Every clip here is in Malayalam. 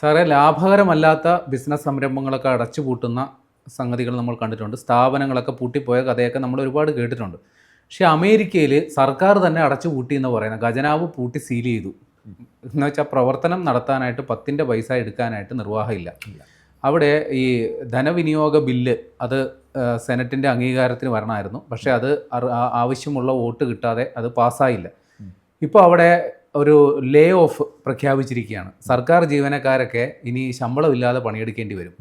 സാറേ ലാഭകരമല്ലാത്ത ബിസിനസ് സംരംഭങ്ങളൊക്കെ അടച്ചുപൂട്ടുന്ന സംഗതികൾ നമ്മൾ കണ്ടിട്ടുണ്ട്. സ്ഥാപനങ്ങളൊക്കെ പൂട്ടിപ്പോയ കഥയൊക്കെ നമ്മൾ ഒരുപാട് കേട്ടിട്ടുണ്ട്. പക്ഷേ അമേരിക്കയിൽ സർക്കാർ തന്നെ അടച്ചു പൂട്ടി എന്ന് പറയുന്നത്. ഖജനാവ് പൂട്ടി സീൽ ചെയ്തു. എന്ന് വെച്ചാൽ പ്രവർത്തനം നടത്താനായിട്ട് പത്തിന്റെ പൈസ എടുക്കാനായിട്ട് നിർവാഹമില്ല. അവിടെ ഈ ധനവിനിയോഗ ബില്ല് അത് സെനറ്റിന്റെ അംഗീകാരത്തിന് വരണമായിരുന്നു. പക്ഷേ അത് ആവശ്യമുള്ള വോട്ട് കിട്ടാതെ അത് പാസ്സായില്ല. ഇപ്പോൾ അവിടെ ഒരു ലേ ഓഫ് പ്രഖ്യാപിച്ചിരിക്കുകയാണ്. സർക്കാർ ജീവനക്കാരൊക്കെ ഇനി ശമ്പളമില്ലാതെ പണിയെടുക്കേണ്ടി വരും.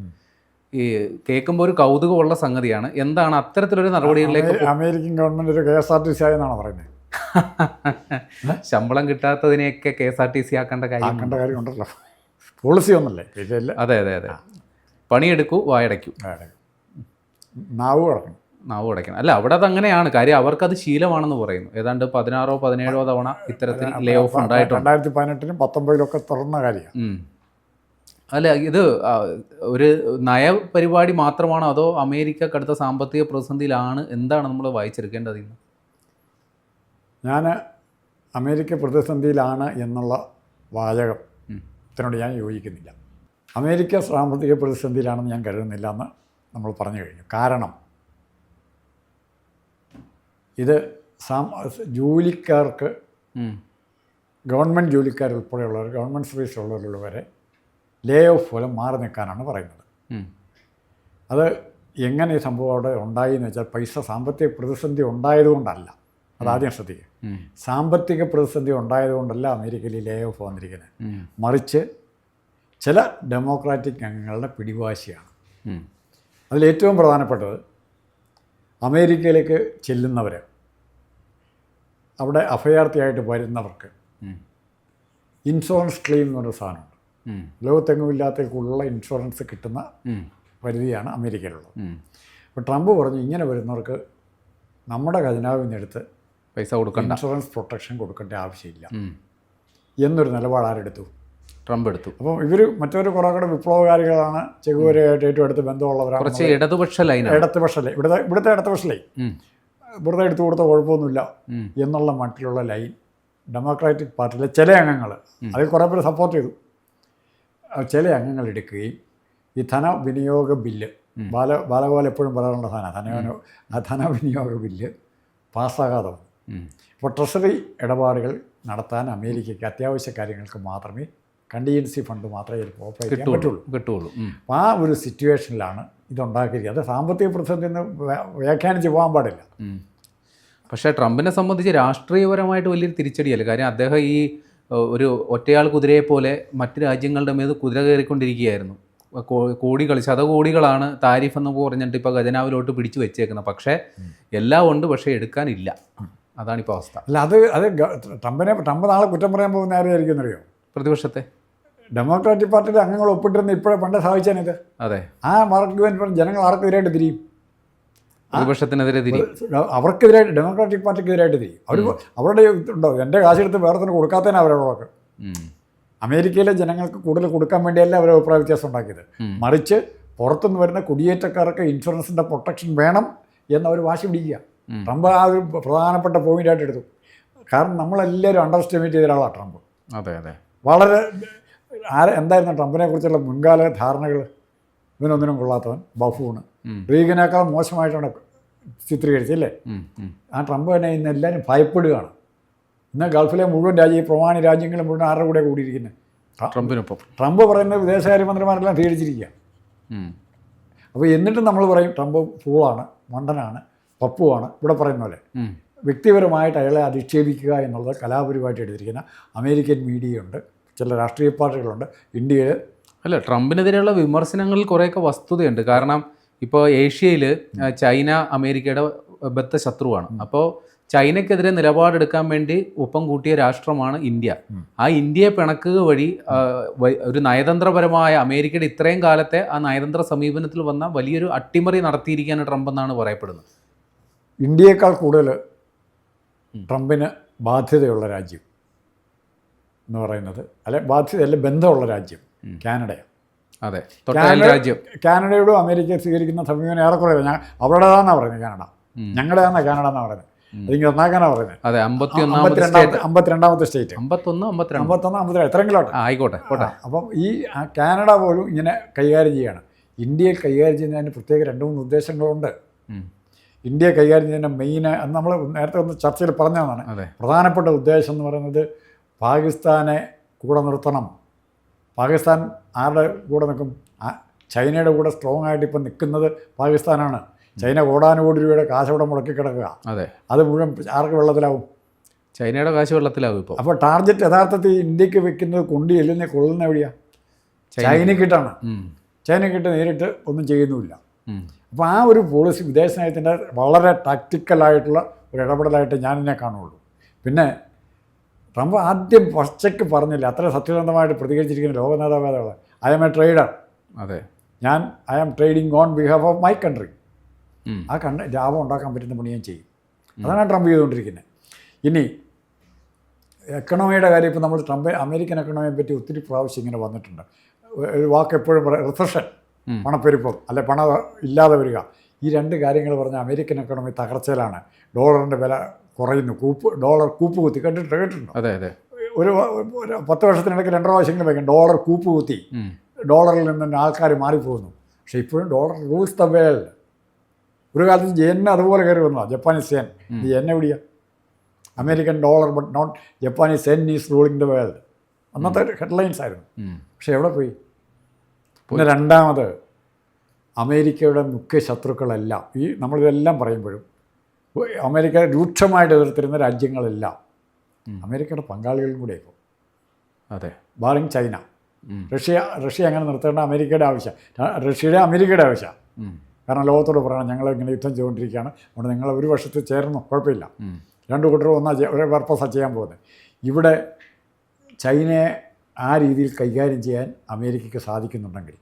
ഈ കേൾക്കുമ്പോൾ ഒരു കൗതുകമുള്ള സംഗതിയാണ്. എന്താണ് അത്തരത്തിലൊരു നടപടികളിലേക്ക് അമേ- അമേരിക്കൻ ഗവൺമെന്റ് ഒരു K S R T C ആയെന്നാണ് പറയുന്നത്? ശമ്പളം കിട്ടാത്തതിനെയൊക്കെ K S R T C ആക്കേണ്ട കാര്യം ആക്കേണ്ട കാര്യമുണ്ടല്ലോ. പോളിസി ഒന്നല്ലേ? അതെ അതെ അതെ. പണിയെടുക്കൂ വായടയ്ക്കൂ. നാവ് കിടക്കണം നാവ് അടയ്ക്കണം അല്ല അവിടെ അത് അങ്ങനെയാണ് കാര്യം അവർക്കത് ശീലമാണെന്ന് പറയുന്നു. ഏതാണ്ട് പതിനാറോ പതിനേഴോ തവണ ഇത്തരത്തിൽ ലേ ഓഫ് ഉണ്ടായിട്ടുണ്ട്. രണ്ടായിരത്തി പതിനെട്ടിനും പത്തൊമ്പതിലൊക്കെ തുറന്ന കാര്യമാണ്. അല്ല ഇത് ഒരു നയപരിപാടി മാത്രമാണോ അതോ അമേരിക്ക കടുത്ത സാമ്പത്തിക പ്രതിസന്ധിയിലാണ്? എന്താണ് നമ്മൾ വായിച്ചെടുക്കേണ്ടത് ഇന്ന്? ഞാൻ അമേരിക്ക പ്രതിസന്ധിയിലാണ് എന്നുള്ള വാചകം. ഇതിനോട് ഞാൻ യോജിക്കുന്നില്ല. അമേരിക്ക സാമ്പത്തിക പ്രതിസന്ധിയിലാണെന്ന് ഞാൻ കരുതുന്നില്ല എന്ന് നമ്മൾ പറഞ്ഞു കഴിഞ്ഞു. കാരണം ഇത് സാം ജോലിക്കാർക്ക്. ഗവൺമെന്റ് ജോലിക്കാർ ഉൾപ്പെടെയുള്ളവർ ഗവൺമെന്റ് സർവീസ് വരെ ലേ ഓഫ് പോലെ മാറി നിൽക്കാനാണ് പറയുന്നത്. അത് എങ്ങനെ ഈ സംഭവം അവിടെ ഉണ്ടായി എന്ന് വെച്ചാൽ പൈസ സാമ്പത്തിക പ്രതിസന്ധി ഉണ്ടായതുകൊണ്ടല്ല. അതാദ്യം ശ്രദ്ധിക്കുക സാമ്പത്തിക പ്രതിസന്ധി ഉണ്ടായതുകൊണ്ടല്ല അമേരിക്കയിൽ ലേ ഓഫ് വന്നിരിക്കുന്നത്. മറിച്ച് ചില ഡെമോക്രാറ്റിക് അംഗങ്ങളുടെ പിടിവാശിയാണ്. അതിലേറ്റവും പ്രധാനപ്പെട്ടത് അമേരിക്കയിലേക്ക് ചെല്ലുന്നവർ അവിടെ അഭയാർത്ഥിയായിട്ട് വരുന്നവർക്ക്. ഇൻഷുറൻസ് ക്ലെയിം എന്ന് പറഞ്ഞ സാധനമുണ്ട്. ലോകത്തെങ്ങും ഇല്ലാത്തേക്കുള്ള ഇൻഷുറൻസ് കിട്ടുന്ന. പരിധിയാണ് അമേരിക്കയിലുള്ളത് അപ്പോൾ ട്രംപ് പറഞ്ഞു ഇങ്ങനെ വരുന്നവർക്ക് നമ്മുടെ ഖജനാവിൽ നിന്നെടുത്ത് പൈസ കൊടുക്കണ്ട ഇൻഷുറൻസ് പ്രൊട്ടക്ഷൻ കൊടുക്കേണ്ട ആവശ്യമില്ല. എന്നൊരു നിലപാട് ആരെടുത്തു ട്രംപ് എടുത്തു. അപ്പോൾ ഇവർ മറ്റൊരു കുറേ കൂടെ വിപ്ലവകാരികളാണ് ചെകുവരയായിട്ട് ഏറ്റവും അടുത്ത് ബന്ധമുള്ളവരാണ് കുറച്ച് ഇടതുപക്ഷ ലൈനാണ്. ഇടതുപക്ഷലേ ഇവിടുത്തെ ഇവിടുത്തെ ഇടതുപക്ഷ ലൈൻ. വെറുതെ എടുത്തു കൊടുത്ത കുഴപ്പമൊന്നുമില്ല എന്നുള്ള മട്ടിലുള്ള ലൈൻ ഡെമോക്രാറ്റിക് പാർട്ടിയിലെ ചില അംഗങ്ങൾ അതിൽ കുറേ പേര് സപ്പോർട്ട് ചെയ്തു. ചില അംഗങ്ങൾ എടുക്കുകയും ഈ ധനവിനിയോഗ ബില്ല് ബാല ബാലഗോപാൽ എപ്പോഴും പറയാറുള്ള ധന ധനവിനിയോ ആ ധനവിനിയോഗ ബില്ല് പാസ്സാകാതെ വന്നു. അപ്പോൾ ട്രഷറി ഇടപാടുകൾ നടത്താൻ അമേരിക്കയ്ക്ക് അത്യാവശ്യ കാര്യങ്ങൾക്ക് മാത്രമേ കണ്ടിജൻസി ഫണ്ട് മാത്രമേ ചിലപ്പോൾ ഓപ്പറേറ്റ് ചെയ്യാൻ പറ്റുള്ളൂ. കിട്ടുള്ളൂ. അപ്പോൾ ആ ഒരു സിറ്റുവേഷനിലാണ് ഇതുണ്ടാക്കിയിരിക്കുന്നത്. അത് സാമ്പത്തിക പ്രതിസന്ധി എന്ന് വ്യാ- വ്യാഖ്യാനിച്ച് പോകാൻ പാടില്ല. പക്ഷേ ട്രംപിനെ സംബന്ധിച്ച് രാഷ്ട്രീയപരമായിട്ട് വലിയൊരു തിരിച്ചടിയല്ല? കാര്യം അദ്ദേഹം ഈ ഒരു ഒറ്റയാൾ കുതിരയെ പോലെ മറ്റ് രാജ്യങ്ങളുടെ മേത് കുതിര കയറിക്കൊണ്ടിരിക്കുകയായിരുന്നു. കോടികൾ ശതകോടികളാണ് താരിഫ് എന്ന് പറഞ്ഞിട്ട് ഇപ്പോൾ ഖജനാവിലോട്ട് പിടിച്ചു വെച്ചേക്കുന്നത് പക്ഷേ എല്ലാം ഉണ്ട് പക്ഷേ എടുക്കാനില്ല. അതാണിപ്പോൾ അവസ്ഥ. അല്ല അത് അത് ട്രംപിനെ ട്രംപ് നാളെ കുറ്റം പറയാൻ പോകുന്ന ആരെയായിരിക്കും എന്നറിയോ? പ്രതിപക്ഷത്തെ. ഡെമോക്രാറ്റിക് പാർട്ടിയുടെ അംഗങ്ങൾ ഒപ്പിട്ടിരുന്ന ഇപ്പോഴേ പണ്ടേ സാധിച്ചാനിത്. അതെ. ആ ആർഗ്യുമെന്റ് ജനങ്ങൾ ആർക്കെതിരായിട്ട് തിരിയും? പ്രതിപക്ഷത്തിനെതിരെ തിരിയും. അവർക്കെതിരായിട്ട് ഡെമോക്രാറ്റിക് പാർട്ടിക്കെതിരായിട്ട് തിരിയും. അവർ അവരുടെ ഉണ്ടോ? എന്റെ കാശെടുത്ത് വേറെ തന്നെ കൊടുക്കാത്തതിനാണ് അവരോടൊക്കെ അമേരിക്കയിലെ ജനങ്ങൾക്ക് കൂടുതൽ കൊടുക്കാൻ വേണ്ടിയല്ല അവർ അഭിപ്രായ വ്യത്യാസം ഉണ്ടാക്കിയത്. മറിച്ച് പുറത്തുനിന്ന് വരുന്ന കുടിയേറ്റക്കാർക്ക് ഇൻഷുറൻസിന്റെ പ്രൊട്ടക്ഷൻ വേണം എന്നവർ വാശി പിടിക്കുക. ട്രംപ് ആ ഒരു പ്രധാനപ്പെട്ട പോയിന്റായിട്ട് എടുത്തു. കാരണം നമ്മളെല്ലാവരും അണ്ടർ എസ്റ്റിമേറ്റ് ചെയ്ത ഒരാളാണ് ട്രംപ്. അതെ അതെ. വളരെ ആരെ എന്തായിരുന്നു ട്രംപിനെ കുറിച്ചുള്ള മുൻകാല ധാരണകൾ? ഇവനൊന്നിനും കൊള്ളാത്തവൻ ബഫൂണ്. റീഗനേക്കാൾ മോശമായിട്ടാണ് ചിത്രീകരിച്ചല്ലേ. ആ ട്രംപ് തന്നെ ഇന്ന് എല്ലാവരും ഭയപ്പെടുകയാണ്. ഇന്ന് ഗൾഫിലെ മുഴുവൻ രാജ്യം ഈ പ്രമാണി രാജ്യങ്ങൾ മുഴുവൻ ആരുടെ കൂടെ കൂടിയിരിക്കുന്നത് ട്രംപിനൊപ്പം. ട്രംപ് പറയുന്ന വിദേശകാര്യമന്ത്രിമാരെല്ലാം മന്ത്രിമാരെല്ലാം ഉം. അപ്പോൾ എന്നിട്ടും നമ്മൾ പറയും ട്രംപ് ഫൂളാണ് മണ്ടനാണ് പപ്പുവാണ് ഇവിടെ പറയുന്ന പോലെ. വ്യക്തിപരമായിട്ട് അയാളെ അധിക്ഷേപിക്കുക എന്നുള്ളത് കലാപരിപാടി എടുത്തിരിക്കുന്ന അമേരിക്കൻ മീഡിയയുണ്ട്. ചില രാഷ്ട്രീയ പാർട്ടികളുണ്ട്. ഇന്ത്യയിൽ അല്ല ട്രംപിനെതിരെയുള്ള വിമർശനങ്ങളിൽ കുറേയൊക്കെ വസ്തുതയുണ്ട്. കാരണം ഇപ്പോൾ ഏഷ്യയിൽ ചൈന അമേരിക്കയുടെ ബദ്ധ ശത്രുവാണ്. അപ്പോൾ ചൈനയ്ക്കെതിരെ നിലപാടെടുക്കാൻ വേണ്ടി ഒപ്പം കൂട്ടിയ രാഷ്ട്രമാണ് ഇന്ത്യ. ആ ഇന്ത്യയെ പിണക്കുക വഴി ഒരു നയതന്ത്രപരമായ അമേരിക്കയുടെ ഇത്രയും കാലത്തെ ആ നയതന്ത്ര സമീപനത്തിൽ വന്ന വലിയൊരു അട്ടിമറി നടത്തിയിരിക്കുകയാണ് ട്രംപ് എന്നാണ് പറയപ്പെടുന്നത്. ഇന്ത്യയേക്കാൾ കൂടുതൽ ട്രംപിന് ബാധ്യതയുള്ള രാജ്യം. എന്ന് പറയുന്നത്. അല്ലെ ബാധ്യത അല്ലെ ബന്ധമുള്ള രാജ്യം കാനഡയാണ് അതെ രാജ്യം. കാനഡയോടും അമേരിക്ക സ്വീകരിക്കുന്ന സമീപനം ഏറെക്കുറെ ഞാൻ അവരുടേതാണെന്നാണ് പറയുന്നത് കാനഡ. ഞങ്ങളുടേതാണ് കാനഡ എന്നാണ് പറയുന്നത്. അതിങ്ങനെ പറയുന്നത്. അതെ അമ്പത്തിരണ്ടാമത്തെ അമ്പത്തിരണ്ടാമത്തെ സ്റ്റേറ്റ്. അമ്പത്തൊന്ന് അമ്പത്തിരണ്ട്. അമ്പത്തൊന്ന് അമ്പത്തിരണ്ട്. എത്രയെങ്കിലും ആട്ടെ ആ, ആയിക്കോട്ടെ പോട്ടെ. അപ്പം ഈ കാനഡ പോലും ഇങ്ങനെ കൈകാര്യം ചെയ്യുകയാണ് ഇന്ത്യയിൽ കൈകാര്യം ചെയ്യുന്നതിന് പ്രത്യേക രണ്ട് മൂന്ന് ഉദ്ദേശങ്ങളുണ്ട്. ഇന്ത്യയെ കൈകാര്യം ചെയ്യുന്ന മെയിൻ നമ്മൾ നേരത്തെ ഒന്ന് ചർച്ചയിൽ പറഞ്ഞതാണ്. പ്രധാനപ്പെട്ട ഉദ്ദേശം എന്ന് പറയുന്നത് പാകിസ്ഥാനെ കൂടെ നിർത്തണം. പാകിസ്ഥാൻ ആരുടെ കൂടെ നിൽക്കും? ചൈനയുടെ കൂടെ സ്ട്രോങ് ആയിട്ട് ഇപ്പം നിൽക്കുന്നത് പാകിസ്ഥാനാണ്. ചൈന കോടാനുകോടി രൂപയുടെ കാശ് അവിടെ മുടക്കി കിടക്കുക. അതെ. അത് മുഴുവൻ ആർക്ക് വെള്ളത്തിലാവും? ചൈനയുടെ കാശ് വെള്ളത്തിലാവും ഇപ്പോൾ അപ്പോൾ ടാർഗറ്റ് യഥാർത്ഥത്തിൽ ഇന്ത്യയ്ക്ക് വെക്കുന്നത് കൊണ്ടി എല്ലിനെ കൊള്ളുന്ന എവിടെയാണ് ചൈനക്കിട്ടാണ്. ചൈനക്കിട്ട് നേരിട്ട് ഒന്നും ചെയ്യുന്നുമില്ല. അപ്പോൾ ആ ഒരു പോളിസി വിദേശ നയത്തിന്റെ വളരെ ടാക്റ്റിക്കലായിട്ടുള്ള ഒരു ഇടപെടലായിട്ട് ഞാനിതിനെ കാണുള്ളൂ പിന്നെ ട്രംപ് ആദ്യം പച്ചയ്ക്ക് പറഞ്ഞില്ല അത്ര സത്യസന്ധമായിട്ട് പ്രതികരിച്ചിരിക്കുന്ന ലോക നേതാവേതാവ് ഐ എം എ ട്രേഡർ അതെ. ഞാൻ I am trading on behalf of my country ആ കണ്ട് ലാഭം ഉണ്ടാക്കാൻ പറ്റുന്ന പണി ഞാൻ ചെയ്യും. അതാണ് ട്രംപ് ചെയ്തുകൊണ്ടിരിക്കുന്നത് ഇനി എക്കണോമിയുടെ കാര്യം ഇപ്പോൾ നമ്മൾ ട്രംപ് അമേരിക്കൻ എക്കണോമിയെ പറ്റി ഒത്തിരി പ്രാവശ്യം ഇങ്ങനെ വന്നിട്ടുണ്ട്. ഒരു വാക്ക് എപ്പോഴും പറയാം റിസഷൻ പണപ്പെരുപ്പം അല്ലെ പണം ഇല്ലാതെ വരിക. ഈ രണ്ട് കാര്യങ്ങൾ പറഞ്ഞാൽ അമേരിക്കൻ എക്കണോമി തകർച്ചയിലാണ്. ഡോളറിന്റെ വില കുറയുന്നു. കൂപ്പ് ഡോളർ കൂപ്പ് കുത്തി. കണ്ടിട്ട് കേട്ടിട്ടുണ്ടോ? അതെ അതെ. ഒരു പത്ത് വർഷത്തിനിടയ്ക്ക് രണ്ട് പ്രാവശ്യമെങ്കിലും വയ്ക്കും. ഡോളർ കൂപ്പ് കുത്തി. ഡോളറിൽ നിന്ന് ആൾക്കാർ മാറിപ്പോകുന്നു. പക്ഷേ ഇപ്പോഴും ഡോളർ റൂൾസ് ദ വേൾഡ്. ഒരു കാലത്ത് ജെൻ അതുപോലെ കയറി വന്നതാണ് ജപ്പാനീസ് സെൻ ഈ എൻ എവിടെയാ American dollar but not Japanese sen is ruling the world. അന്നത്തെ ഹെഡ്ലൈൻസ് ആയിരുന്നു. പക്ഷേ എവിടെ പോയി. പിന്നെ രണ്ടാമത് അമേരിക്കയുടെ മുഖ്യ ശത്രുക്കളെല്ലാം. ഈ നമ്മളിതെല്ലാം പറയുമ്പോഴും അമേരിക്ക രൂക്ഷമായിട്ട് എതിർത്തിരുന്ന രാജ്യങ്ങളെല്ലാം അമേരിക്കയുടെ പങ്കാളികളും കൂടെ ഇപ്പോൾ അതെ. Barring China. റഷ്യ റഷ്യ അങ്ങനെ നിർത്തേണ്ട അമേരിക്കയുടെ ആവശ്യം. റഷ്യയുടെ അമേരിക്കയുടെ ആവശ്യമാണ് കാരണം ലോകത്തോട് പറയണം ഞങ്ങൾ ഇങ്ങനെ യുദ്ധം ചെയ്തുകൊണ്ടിരിക്കുകയാണ്. അതുകൊണ്ട് നിങ്ങൾ ഒരു വർഷത്തിൽ ചേർന്നു. കുഴപ്പമില്ല. രണ്ട് കൂട്ടരും ഒന്നാ ഒരേ പർപ്പസാണ് ചെയ്യാൻ പോകുന്നത്. ഇവിടെ ചൈനയെ ആ രീതിയിൽ കൈകാര്യം ചെയ്യാൻ അമേരിക്കയ്ക്ക് സാധിക്കുന്നുണ്ടെങ്കിൽ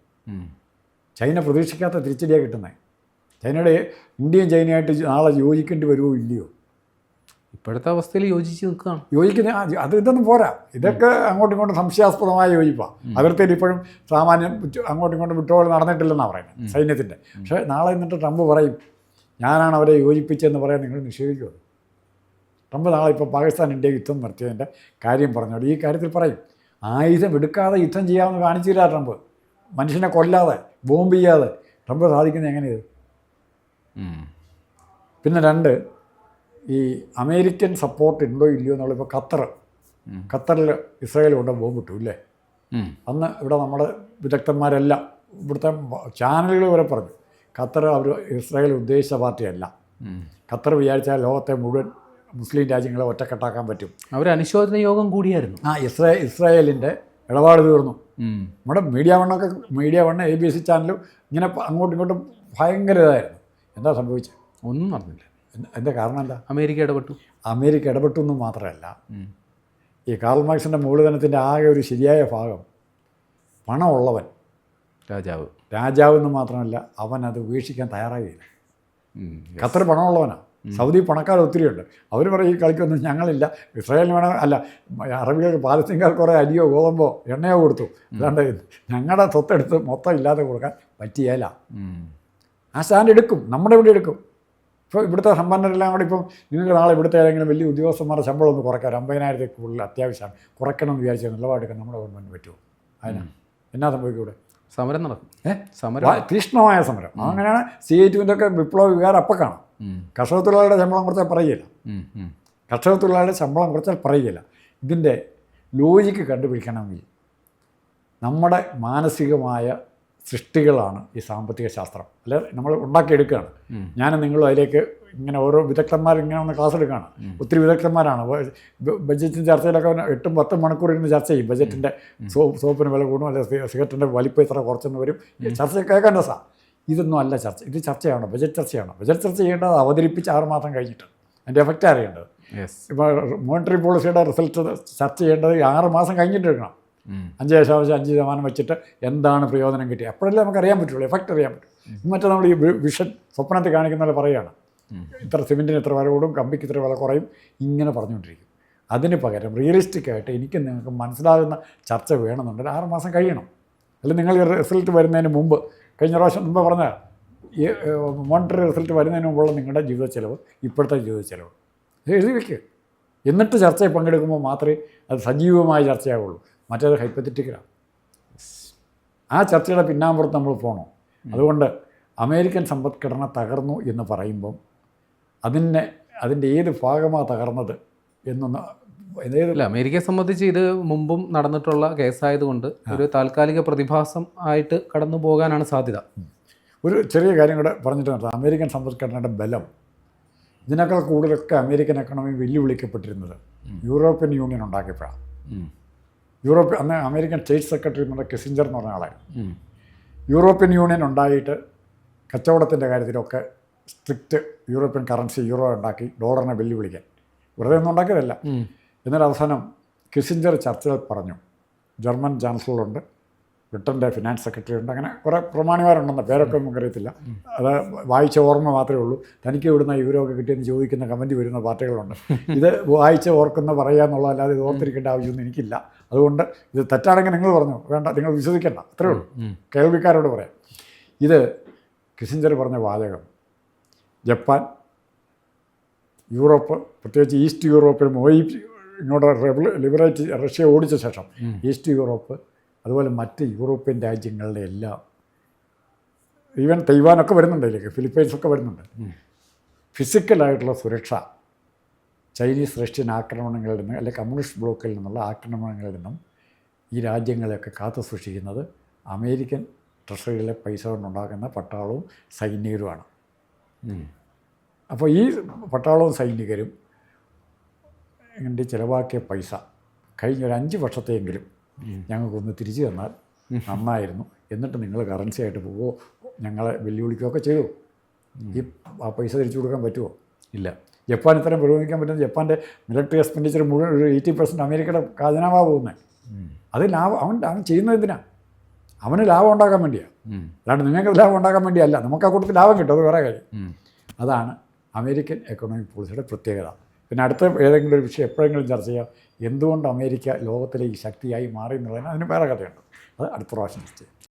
ചൈന പ്രതീക്ഷിക്കാത്ത തിരിച്ചടിയാണ് കിട്ടുന്നത്. ചൈനയുടെ ഇന്ത്യയും ചൈനയായിട്ട് നാളെ യോജിക്കേണ്ടി വരുമോ ഇല്ലയോ? ഇപ്പോഴത്തെ അവസ്ഥയിൽ യോജിച്ച് നിൽക്കുകയാണ്. യോജിക്കുന്ന അത് ഇതൊന്നും പോരാ. ഇതൊക്കെ അങ്ങോട്ടും ഇങ്ങോട്ടും സംശയാസ്പദമായ യോജിപ്പാണ് അതിർത്തിയിൽ ഇപ്പോഴും സാമാന്യം അങ്ങോട്ടും ഇങ്ങോട്ടും വിട്ടുപോകൽ നടന്നിട്ടില്ലെന്നാണ് പറയുന്നത് സൈന്യത്തിന്റെ പക്ഷേ നാളെ എന്നിട്ട് ട്രംപ് പറയും ഞാനാണ് അവരെ യോജിപ്പിച്ചതെന്ന് പറയാൻ നിങ്ങൾ നിഷേധിക്കുമോ ട്രംപ് നാളെ ഇപ്പോൾ പാകിസ്ഥാൻ ഇന്ത്യ യുദ്ധം നിർത്തിയതിന്റെ കാര്യം പറഞ്ഞോളൂ ഈ കാര്യത്തിൽ പറയും ആയുധം എടുക്കാതെ യുദ്ധം ചെയ്യാമെന്ന് കാണിച്ചില്ല ട്രംപ്. മനുഷ്യനെ കൊല്ലാതെ ബോംബ് ചെയ്യാതെ. ട്രംപ് സാധിക്കുന്നത് എങ്ങനെയത് ഉം. പിന്നെ രണ്ട് ഈ അമേരിക്കൻ സപ്പോർട്ട് ഉണ്ടോ ഇല്ലയോ എന്നുള്ള ഇപ്പോൾ ഖത്തർ. ഖത്തറിൽ ഇസ്രായേൽ കൊണ്ട് ബോംബിട്ടു ഇല്ലേ? അന്ന് ഇവിടെ നമ്മുടെ വിദഗ്ധന്മാരെല്ലാം ഇവിടുത്തെ ചാനലുകൾ വരെ പറഞ്ഞു. ഖത്തർ അവർ ഇസ്രായേൽ ഉദ്ദേശിച്ച പാർട്ടിയല്ല. ഖത്തർ വിചാരിച്ചാൽ ലോകത്തെ മുഴുവൻ മുസ്ലിം രാജ്യങ്ങളെ ഒറ്റക്കെട്ടാക്കാൻ പറ്റും. അവർ അനുശോചന യോഗം കൂടിയായിരുന്നു. ആ ഇസ്രായേൽ ഇസ്രായേലിന്റെ ഇടപാട് തീർന്നു. നമ്മുടെ media വണ്ണൊക്കെ media one A B C ചാനലും ഇങ്ങനെ അങ്ങോട്ടും ഇങ്ങോട്ടും ഭയങ്കര ഇതായിരുന്നു. എന്താ സംഭവിച്ചത് ഒന്നും നടന്നില്ല. എന്റെ കാരണം എന്താ? അമേരിക്ക ഇടപെട്ടു. അമേരിക്ക ഇടപെട്ടു എന്ന് മാത്രമല്ല ഈ കാൾ മാർക്സിന്റെ മൂലധനത്തിന്റെ ആകെ ഒരു ശരിയായ ഭാഗം പണമുള്ളവൻ. രാജാവ്. രാജാവ് എന്ന് മാത്രമല്ല അവൻ അത് ഉപേക്ഷിക്കാൻ തയ്യാറായില്ല. ഖത്തർ പണമുള്ളവനാണ് സൗദി പണക്കാർ ഒത്തിരിയുണ്ട്. അവർ പറയും ഈ കളിക്കൊന്നും ഞങ്ങളില്ല. ഇസ്രായേലിന് വേണം അല്ല അറബികൾക്ക് പാലസ്തീൻകാർ കുറേ അരിയോ ഗോതമ്പോ എണ്ണയോ കൊടുത്തു. അല്ലാണ്ട് ഞങ്ങളുടെ സ്വത്തെടുത്ത് മൊത്തം ഇല്ലാതെ കൊടുക്കാൻ പറ്റിയല്ല. ആ സ്റ്റാൻഡ് എടുക്കും. നമ്മുടെ ഇവിടെ എടുക്കും. ഇപ്പോൾ ഇവിടുത്തെ സമ്പന്നരെല്ലാം കൂടി ഇപ്പം നിങ്ങൾക്ക് നാളെ ഇവിടുത്തെ ഏതെങ്കിലും വലിയ ഉദ്യോഗസ്ഥന്മാരുടെ ശമ്പളം ഒന്ന് കുറയ്ക്കാം. അമ്പതിനായിരത്തിൽ കൂടുതൽ അത്യാവശ്യമാണ് കുറയ്ക്കണം എന്ന് വിചാരിച്ചാൽ നിലപാടെടുക്കാൻ നമ്മുടെ ഗവൺമെന്റ് പറ്റുമോ? അതിനാണ് എന്നാ സംഭവിക്കും ഇവിടെ സമരം നടക്കും. ഏ? സമരം തീഷ്ണമായ സമരം. അങ്ങനെയാണ് സി ഐ ടുവിന്റെ ഒക്കെ വിപ്ലവ വികാരം അപ്പം കാണാം. കർഷക തൊഴിലാളിയുടെ ശമ്പളം കുറച്ചാൽ പറയുകയില്ല. കർഷക തൊഴിലാളിയുടെ ശമ്പളം കുറച്ചാൽ പറയുകയില്ല ഇതിന്റെ ലോജിക്ക് കണ്ടുപിടിക്കണമെങ്കിൽ നമ്മുടെ മാനസികമായ സൃഷ്ടികളാണ് ഈ സാമ്പത്തിക ശാസ്ത്രം. അല്ലെ നമ്മൾ ഉണ്ടാക്കിയെടുക്കുകയാണ്. ഞാൻ നിങ്ങളും അതിലേക്ക് ഇങ്ങനെ ഓരോ വിദഗ്ധന്മാർ ഇങ്ങനെ ഒന്ന് ക്ലാസ് എടുക്കുകയാണ്. ഒത്തിരി വിദഗ്ധന്മാരാണ്. ബജറ്റിന്റെ ബഡ്ജറ്റിന്റെ ചർച്ചയിലൊക്കെ എട്ടും പത്തും മണിക്കൂർ ഇരുന്ന് ചർച്ച ചെയ്യും. ബഡ്ജറ്റിന്റെ സോ സോപ്പിന് വില കൂടും അല്ലെങ്കിൽ സിഗരറ്റിന്റെ വലിപ്പം ഇത്ര കുറച്ചെന്ന് വരും. ചർച്ച കേൾക്കേണ്ട സാ. ഇതൊന്നും അല്ല ചർച്ച. ഇത് ചർച്ചയാണോ ബജറ്റ് ചർച്ചയാണോ. ബജറ്റ് ചർച്ച ചെയ്യേണ്ടത് അവതരിപ്പിച്ച് ആറ് മാസം കഴിഞ്ഞിട്ട് അതിന്റെ എഫക്റ്റ് അറിയേണ്ടത് ഇപ്പോൾ മോണിറ്ററി പോളിസിയുടെ റിസൾട്ട് ചർച്ച ചെയ്യേണ്ടത് ആറ് മാസം കഴിഞ്ഞിട്ട് എടുക്കണം. അഞ്ച് ദശാംശം അഞ്ച് ശതമാനം വെച്ചിട്ട് എന്താണ് പ്രയോജനം കിട്ടിയത്? അപ്പോഴല്ലേ നമുക്ക് അറിയാൻ പറ്റുള്ളൂ എഫക്റ്റ് അറിയാൻ പറ്റും. മറ്റേ നമ്മൾ ഈ വിഷൻ സ്വപ്നത്തിൽ കാണിക്കുന്ന പോലെ പറയുകയാണ്. ഇത്ര സിമെന്റിന് ഇത്ര വില കൂടും കമ്പിക്ക് ഇത്ര വില കുറയും ഇങ്ങനെ പറഞ്ഞുകൊണ്ടിരിക്കും. അതിന് പകരം റിയലിസ്റ്റിക് ആയിട്ട് എനിക്ക് നിങ്ങൾക്ക് മനസ്സിലാകുന്ന ചർച്ച വേണമെന്നുണ്ടെങ്കിൽ ആറ് മാസം കഴിയണം. അല്ലെങ്കിൽ നിങ്ങൾ റിസൾട്ട് വരുന്നതിന് മുമ്പ് കഴിഞ്ഞ പ്രാവശ്യം മുമ്പ് പറഞ്ഞ ഈ മോണിറ്ററി റിസൾട്ട് വരുന്നതിന് മുമ്പുള്ള നിങ്ങളുടെ ജീവിത ചെലവ് ഇപ്പോഴത്തെ ജീവിത ചെലവ്. എഴുതി വയ്ക്കുക എന്നിട്ട് ചർച്ചയിൽ പങ്കെടുക്കുമ്പോൾ മാത്രമേ അത് സജീവമായ ചർച്ചയാവുള്ളൂ. മറ്റേത് ഹൈപ്പത്തറ്റിക്കലാണ് ആ. ചർച്ചയുടെ പിന്നാമ്പുറത്ത് നമ്മൾ പോകണം അതുകൊണ്ട് അമേരിക്കൻ സമ്പദ്ഘടന തകർന്നു എന്ന് പറയുമ്പം അതിനെ അതിന്റെ ഏത് ഭാഗമാണ് തകർന്നത് എന്നൊന്ന് ഇല്ല അല്ല അമേരിക്കയെ സംബന്ധിച്ച് ഇത് മുമ്പും നടന്നിട്ടുള്ള കേസായതുകൊണ്ട് ഒരു താൽക്കാലിക പ്രതിഭാസം ആയിട്ട് കടന്നു പോകാനാണ് സാധ്യത. ഒരു ചെറിയ കാര്യം കൂടെ പറഞ്ഞിട്ട് നടത്താം. അമേരിക്കൻ സമ്പദ്ഘടനയുടെ ബലം ഇതിനേക്കാൾ കൂടുതലൊക്കെ അമേരിക്കൻ എക്കണോമി വെല്ലുവിളിക്കപ്പെട്ടിരുന്നത് യൂറോപ്യൻ യൂണിയൻ ഉണ്ടാക്കിയപ്പോഴാണ്. യൂറോപ്യൻ അന്ന് അമേരിക്കൻ സ്റ്റേറ്റ് സെക്രട്ടറി നമ്മുടെ കിസിഞ്ചർ എന്ന് പറഞ്ഞ ആളായിരുന്നു യൂറോപ്യൻ യൂണിയൻ ഉണ്ടായിട്ട് കച്ചവടത്തിന്റെ കാര്യത്തിലൊക്കെ സ്ട്രിക്റ്റ് യൂറോപ്യൻ കറൻസി യൂറോ ഉണ്ടാക്കി ഡോളറിനെ വെല്ലുവിളിക്കാൻ. വെറുതെ ഒന്നും ഉണ്ടാക്കിയതല്ല. എന്നാൽ അവസാനം കിസിഞ്ചർ ചർച്ചയിൽ പറഞ്ഞു. ജർമ്മൻ ചാൻസലറുണ്ട്. ബ്രിട്ടന്റെ ഫിനാൻസ് സെക്രട്ടറി ഉണ്ട്. അങ്ങനെ കുറേ പ്രമാണിമാരുണ്ടെന്ന് പേരൊക്കെ ഒന്നും അറിയത്തില്ല. അത് വായിച്ച ഓർമ്മ മാത്രമേ ഉള്ളൂ. തനിക്ക് ഇവിടുന്ന് യൂറോ ഒക്കെ കിട്ടിയെന്ന് ചോദിക്കുന്ന കമന്റ് വരുന്ന പാർട്ടികളുണ്ട്. ഇത് വായിച്ച ഓർക്കുന്ന പറയുക എന്നുള്ളതല്ലാതെ ഇത് ഓർത്തിരിക്കേണ്ട ആവശ്യമൊന്നും എനിക്കില്ല. അതുകൊണ്ട് ഇത് തെറ്റാണെങ്കിൽ നിങ്ങൾ പറഞ്ഞു. വേണ്ട നിങ്ങൾ വിശ്വസിക്കേണ്ട. അത്രേ ഉള്ളൂ. കേൾവിക്കാരോട് പറയാം. ഇത് കിസിഞ്ചർ പറഞ്ഞ വാചകം. ജപ്പാൻ യൂറോപ്പ് പ്രത്യേകിച്ച് ഈസ്റ്റ് യൂറോപ്പിൽ മോയി ഇങ്ങോട്ട് ലിബറേറ്റ് റഷ്യ ഓടിച്ച ശേഷം ഈസ്റ്റ് യൂറോപ്പ് അതുപോലെ മറ്റ് യൂറോപ്യൻ രാജ്യങ്ങളുടെ എല്ലാം. ഈവൻ തൈവാനൊക്കെ വരുന്നുണ്ട് ഇതിലേക്ക് ഫിലിപ്പൈൻസൊക്കെ വരുന്നുണ്ട്. ഫിസിക്കലായിട്ടുള്ള സുരക്ഷ ചൈനീസ് റഷ്യൻ ആക്രമണങ്ങളിൽ നിന്ന് അല്ലെങ്കിൽ കമ്മ്യൂണിസ്റ്റ് ബ്ലോക്കിൽ നിന്നുള്ള ആക്രമണങ്ങളിൽ നിന്നും ഈ രാജ്യങ്ങളെയൊക്കെ കാത്തു സൂക്ഷിക്കുന്നത് അമേരിക്കൻ ട്രഷറിയിലെ പൈസ കൊണ്ടുണ്ടാക്കുന്ന പട്ടാളവും സൈനികരുമാണ്. അപ്പോൾ ഈ പട്ടാളവും സൈനികരും എന്റെ ചിലവാക്കിയ പൈസ കഴിഞ്ഞ ഒരു അഞ്ച് വർഷത്തെയെങ്കിലും ഞങ്ങൾക്കൊന്ന് തിരിച്ചു തന്നാൽ നന്നായിരുന്നു. എന്നിട്ട് നിങ്ങൾ കറൻസി ആയിട്ട് പോവോ ഞങ്ങളെ വെല്ലുവിളിക്കുകയൊക്കെ ചെയ്തു ഈ ആ പൈസ തിരിച്ചു കൊടുക്കാൻ പറ്റുമോ ഇല്ല. ജപ്പാൻ ഇത്രയും പുരോഗമിക്കാൻ പറ്റുന്ന ജപ്പാന്റെ മിലിറ്ററി എക്സ്പെൻഡിച്ചർ മുഴുവൻ ഒരു എയ്റ്റി പെർസെന്റ് അമേരിക്കയുടെ ഖജനാവാ പോകുന്നത് അത് ലാഭം അവൻ അവൻ ചെയ്യുന്നത് എന്തിനാ? അവന് ലാഭം ഉണ്ടാക്കാൻ വേണ്ടിയാണ് അല്ലാണ്ട് നിങ്ങൾക്ക് ലാഭം ഉണ്ടാക്കാൻ വേണ്ടിയല്ല. നമുക്ക് ആ കൂട്ടത്തിൽ ലാഭം കിട്ടും അത് വേറെ കാര്യം. അതാണ് അമേരിക്കൻ എക്കണോമിക് പോളിസിയുടെ പ്രത്യേകത. പിന്നെ അടുത്ത ഏതെങ്കിലും ഒരു വിഷയം എപ്പോഴെങ്കിലും ചർച്ച ചെയ്യാം. എന്തുകൊണ്ട് അമേരിക്ക ലോകത്തിലെ ഈ ശക്തിയായി മാറി എന്നുള്ളതിന് അതിന് വേറെ കഥയുണ്ട്. അത് അടുത്ത പ്രാവശ്യം ചർച്ച ചെയ്യാം.